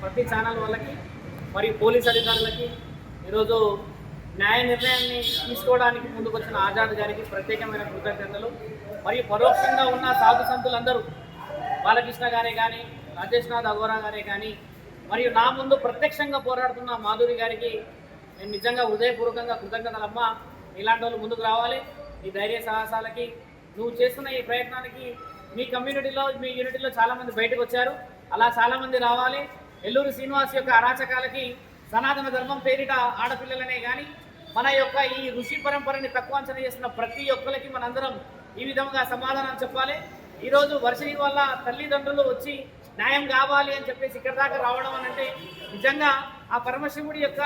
ప్రతి ఛానల్ వాళ్ళకి మరియు పోలీస్ అధికారులకి ఈరోజు న్యాయ నిర్ణయాన్ని తీసుకోవడానికి ముందుకొచ్చిన ఆజాద్ గారికి ప్రత్యేకమైన కృతజ్ఞతలు. మరియు పరోక్షంగా ఉన్న సాధు సంతులందరూ బాలకృష్ణ గారే కానీ రాజేష్ నాథ్ అగోరా గారే కానీ మరియు నా ముందు ప్రత్యక్షంగా పోరాడుతున్న మాధురి గారికి నేను నిజంగా హృదయపూర్వకంగా కృతజ్ఞతలమ్మ. ఇలాంటి వాళ్ళు ముందుకు రావాలి. ఈ ధైర్య సాహసాలకి నువ్వు చేస్తున్న ఈ ప్రయత్నానికి మీ కమ్యూనిటీలో మీ యూనిటీలో చాలామంది బయటకు వచ్చారు. అలా చాలామంది రావాలి. ఎల్లూరు శ్రీనివాస్ యొక్క అరాచకాలకి సనాతన ధర్మం పేరిట ఆడపిల్లలనే కానీ మన యొక్క ఈ ఋషి పరంపరని తక్కువ అంచనా చేస్తున్న ప్రతి ఒక్కరికి మనందరం ఈ విధంగా సమాధానం చెప్పాలి. ఈరోజు వర్షం వల్ల తల్లిదండ్రులు వచ్చి న్యాయం కావాలి అని చెప్పేసి ఇక్కడ దాకా రావడం అని అంటే నిజంగా ఆ పరమశివుడి యొక్క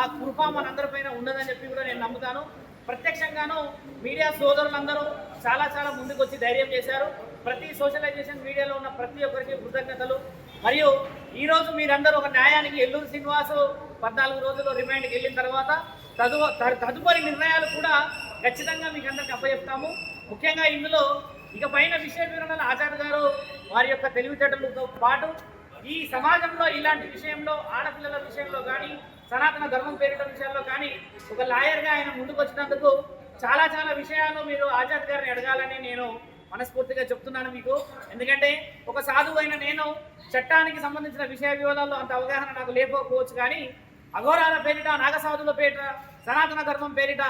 ఆ కృప మనందరిపైన ఉండదని చెప్పి కూడా నేను నమ్ముతాను. ప్రత్యక్షంగాను మీడియా సోదరులందరూ చాలా చాలా ముందుకు వచ్చి ధైర్యం చేశారు. ప్రతి సోషలైజేషన్ మీడియాలో ఉన్న ప్రతి ఒక్కరికి కృతజ్ఞతలు. మరియు ఈరోజు మీరందరూ ఒక న్యాయానికి ఎల్లూరు శ్రీనివాసు పద్నాలుగు రోజులు రిమాండ్కి వెళ్ళిన తర్వాత తదు త- తదుపరి నిర్ణయాలు కూడా ఖచ్చితంగా మీకు అందరికి అప్పచెప్తాము ముఖ్యంగా ఇందులో ఇక పైన విషయ వివరణలు ఆచార్య గారు వారి యొక్క తెలివితేటలతో పాటు ఈ సమాజంలో ఇలాంటి విషయంలో ఆడపిల్లల విషయంలో కానీ సనాతన ధర్మం పేరిట విషయంలో కానీ ఒక లాయర్గా ఆయన ముందుకు వచ్చినందుకు చాలా చాలా విషయాలు మీరు ఆచార్య గారిని అడగాలని నేను మనస్ఫూర్తిగా చెప్తున్నాను మీకు. ఎందుకంటే ఒక సాధువు అయిన నేను చట్టానికి సంబంధించిన విషయ వివాదాల్లో అంత అవగాహన నాకు లేకపోవచ్చు కానీ అఘోరాల పేరిట నాగసాధుల పేరిట సనాతన ధర్మం పేరిట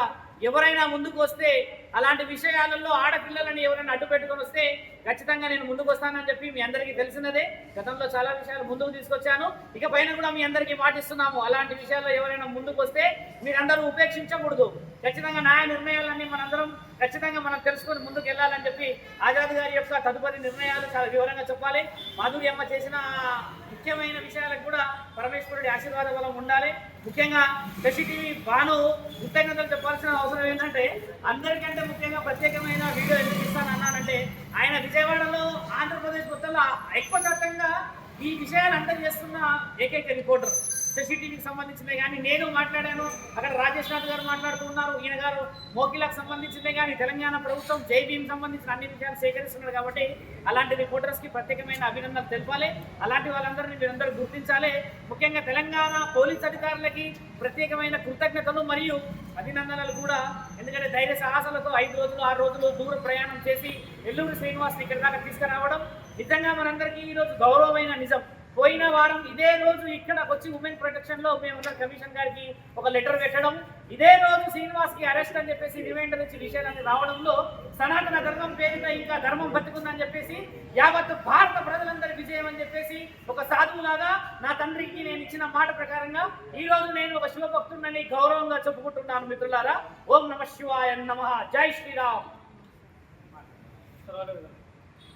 ఎవరైనా ముందుకు వస్తే అలాంటి విషయాలలో ఆడపిల్లలని ఎవరైనా అడ్డు పెట్టుకొని వస్తే ఖచ్చితంగా నేను ముందుకు వస్తానని చెప్పి మీ అందరికీ తెలిసినదే. గతంలో చాలా విషయాలు ముందుకు తీసుకొచ్చాను. ఇక పైన కూడా మీ అందరికీ పాటిస్తున్నాము. అలాంటి విషయాల్లో ఎవరైనా ముందుకు వస్తే మీరందరూ ఉపేక్షించకూడదు. ఖచ్చితంగా న్యాయ నిర్ణయాలన్నీ మనందరం ఖచ్చితంగా మనం తెలుసుకొని ముందుకు వెళ్ళాలని చెప్పి ఆజాద్ గారి యొక్క తదుపరి నిర్ణయాలు చాలా వివరంగా చెప్పాలి. మాధురి అమ్మ చేసిన ముఖ్యమైన విషయాలకు కూడా పరమేశ్వరుడి ఆశీర్వాద బలం ఉండాలి. ముఖ్యంగా శశి టీవీ భాను కృతజ్ఞతలు చెప్పాల్సిన అవసరం ఏంటంటే అందరికంటే ముఖ్యంగా ప్రత్యేకమైన వీడియో ఎందుకు ఇస్తాను అన్నానంటే ఆయన విజయవాడలో ఆంధ్రప్రదేశ్ మొత్తంలో ఎక్కువ శాతంగా ఈ విషయాలు అంతా చేస్తున్న ఏకైక రిపోర్టర్. శశి సంబంధించిందే కానీ నేను మాట్లాడాను. అక్కడ రాజేష్ నాథ్ గారు మాట్లాడుతున్నారు ఈయన గారు మోకిలకు సంబంధించిందే కానీ తెలంగాణ ప్రభుత్వం జై సంబంధించిన అన్ని విషయాలు సేకరిస్తున్నారు కాబట్టి అలాంటి రిపోర్టర్స్కి ప్రత్యేకమైన అభినందనలు తెలపాలి. అలాంటి వాళ్ళందరినీ మీరందరూ గుర్తించాలి. ముఖ్యంగా తెలంగాణ పోలీస్ అధికారులకి ప్రత్యేకమైన కృతజ్ఞతలు మరియు అభినందనలు కూడా. ఎందుకంటే ధైర్య సాహసాలతో ఐదు రోజులు ఆరు రోజులు దూర ప్రయాణం చేసి ఎల్లూరు శ్రీనివాస్ని ఇక్కడ దాకా తీసుకురావడం నిజంగా మనందరికీ ఈరోజు గౌరవమైన నిజం. పోయిన వారం ఇదే రోజు ఇక్కడ వచ్చి ఉమెన్ ప్రొటెక్షన్లో ఉన్న కమిషన్ గారికి ఒక లెటర్ పెట్టడం. ఇదే రోజు శ్రీనివాస్కి అరెస్ట్ అని చెప్పేసి రిమైండర్ ఇచ్చి విషయాలన్నీ రావడంలో సనాతన ధర్మం పేరిట ఇంకా ధర్మం బతుకుందని చెప్పేసి యావత్ భారత ప్రజలందరి విజయం అని చెప్పేసి ఒక సాధువులాగా నా తండ్రికి నేను ఇచ్చిన మాట ప్రకారంగా ఈ రోజు నేను ఒక శివభక్తుడిని గౌరవంగా చెప్పుకుంటున్నాను మిత్రులారా. ఓం నమ శివాయ నమ. జై శ్రీరామ్.